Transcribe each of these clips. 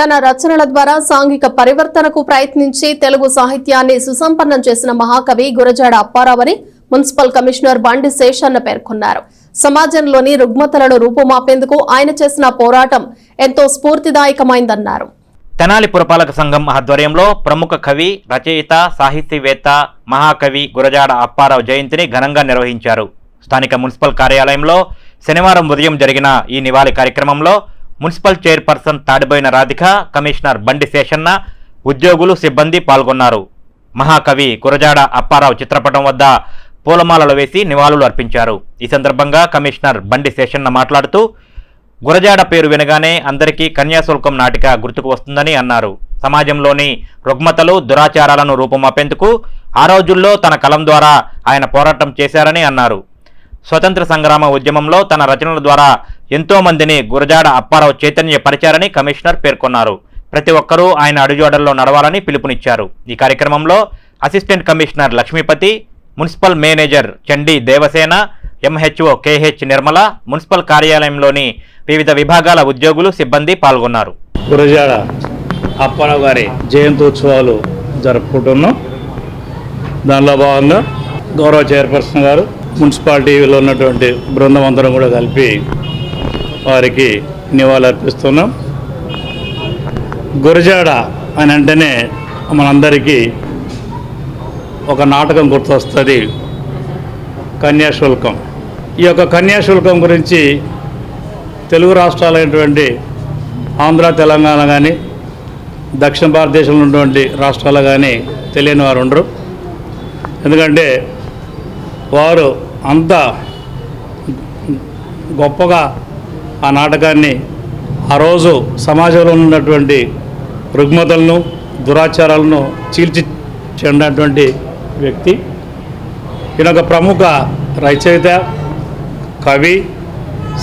తన రచనల ద్వారా సాంఘిక పరివర్తనకు ప్రయత్నించి తెలుగు సాహిత్యాన్ని సుసంపన్నం చేసిన మహాకవి గురజాడ అప్పారావని మున్సిపల్ కమిషనర్ బండి శేషన్న పేర్కొన్నారు. సమాజంలోని రుగ్మతలను రూపుమాపేందుకు ఆయన చేసిన పోరాటం ఎంతో స్ఫూర్తిదాయకమైందన్నారు. తెనాలి పురపాలక సంఘం ఆధ్వర్యంలో ప్రముఖ కవి రచయిత సాహితీవేత్త మహాకవి గురజాడ అప్పారావు జయంతిని ఘనంగా నిర్వహించారు. స్థానిక మున్సిపల్ కార్యాలయంలో శనివారం ఉదయం జరిగిన ఈ నివాళి కార్యక్రమంలో municipal chairperson Tadiboina Radhika commissioner Bandi Seshanna ఉద్యోగులు సిబ్బంది పాల్గొన్నారు. మహాకవి గురజాడ అప్పారావు చిత్రపటం వద్ద పూలమాలలు వేసి నివాళులు అర్పించారు. ఈ సందర్భంగా కమిషనర్ బండి శేషన్న మాట్లాడుతూ గురజాడ పేరు వినగానే అందరికీ కన్యాశుల్కం నాటిక గుర్తుకు వస్తుందని అన్నారు. సమాజంలోని రుగ్మతలు దురాచారాలను రూపుమాపేందుకు ఆ రోజుల్లో తన కలం ద్వారా ఆయన పోరాటం చేశారని అన్నారు. స్వతంత్ర సంగ్రామ ఉద్యమంలో తన రచనల ద్వారా ఎంతోమందిని గురజాడ అప్పారావు చైతన్యపరిచారని కమిషనర్ పేర్కొన్నారు. ప్రతి ఒక్కరూ ఆయన అడుగుజాడల్లో నడవాలని పిలుపునిచ్చారు. ఈ కార్యక్రమంలో assistant commissioner Lakshmipathi municipal manager Chandi Devasena MHO KH Nirmala municipal కార్యాలయంలోని వివిధ విభాగాల ఉద్యోగులు సిబ్బంది పాల్గొన్నారు. గురజాడ అప్పారావు గారి జయంతోత్సవాలు జరుపుకుంటున్నాం. దానిలో భాగంగా గౌరవ చైర్పర్సన్ గారు మున్సిపాలిటీలో ఉన్నటువంటి బృందం అందరం కూడా కలిపి వారికి నివాళులర్పిస్తున్నాం. గురజాడ అని అంటేనే మనందరికీ ఒక నాటకం గుర్తొస్తుంది. కన్యాశుల్కం. ఈ యొక్క కన్యాశుల్కం గురించి తెలుగు రాష్ట్రాలైనటువంటి ఆంధ్ర తెలంగాణ కానీ దక్షిణ భారతదేశంలో ఉన్నటువంటి రాష్ట్రాలు కానీ తెలియని వారు ఉండరు. ఎందుకంటే వారు అంత గొప్పగా ఆ నాటకాన్ని ఆ రోజు సమాజంలో ఉన్నటువంటి రుగ్మతలను దురాచారాలను చీల్చి చెందినటువంటి వ్యక్తి. ఈయన ఒక ప్రముఖ రచయిత కవి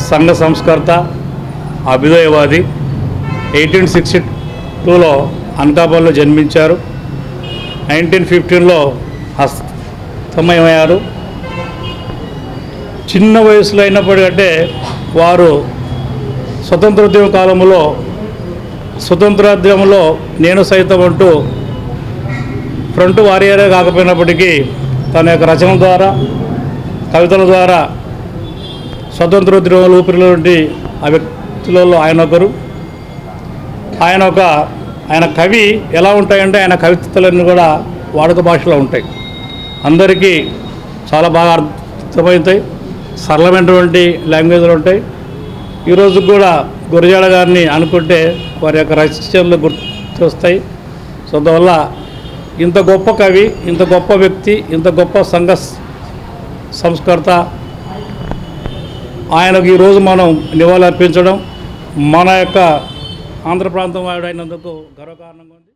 సంఘ సంస్కర్త అభ్యుదయవాది. ఎయిటీన్ సిక్స్టీ టూలో అనకాపల్లిలో జన్మించారు. నైన్టీన్ ఫిఫ్టీన్లో అస్తమయమయ్యారు. చిన్న వయసులో అయినప్పటికంటే వారు స్వతంత్రోద్యమ కాలంలో స్వతంత్రోద్యమంలో నేను సైతం అంటూ ఫ్రంట్ వారియరే కాకపోయినప్పటికీ తన యొక్క రచన ద్వారా కవితల ద్వారా స్వతంత్రోద్యమంలో ఊపిరిలోంటి ఆ వ్యక్తులలో ఆయన ఒకరు. ఆయన ఒక ఆయన కవి ఎలా ఉంటాయంటే ఆయన కవితలన్నీ కూడా వాడుక భాషలో ఉంటాయి. అందరికీ చాలా బాగా అర్థమవుతాయి. సరళమైనటువంటి లాంగ్వేజ్లు ఉంటాయి. ఈరోజు కూడా గురజాడ గారిని అనుకుంటే వారి యొక్క రచనలు గుర్తొస్తాయి సో అందువల్ల ఇంత గొప్ప కవి ఇంత గొప్ప వ్యక్తి ఇంత గొప్ప సంఘ సంస్కర్త ఆయనకు ఈరోజు మనం నివాళులర్పించడం మన యొక్క ఆంధ్ర ప్రాంతం వాడు అయినందుకు గర్వకారణంగా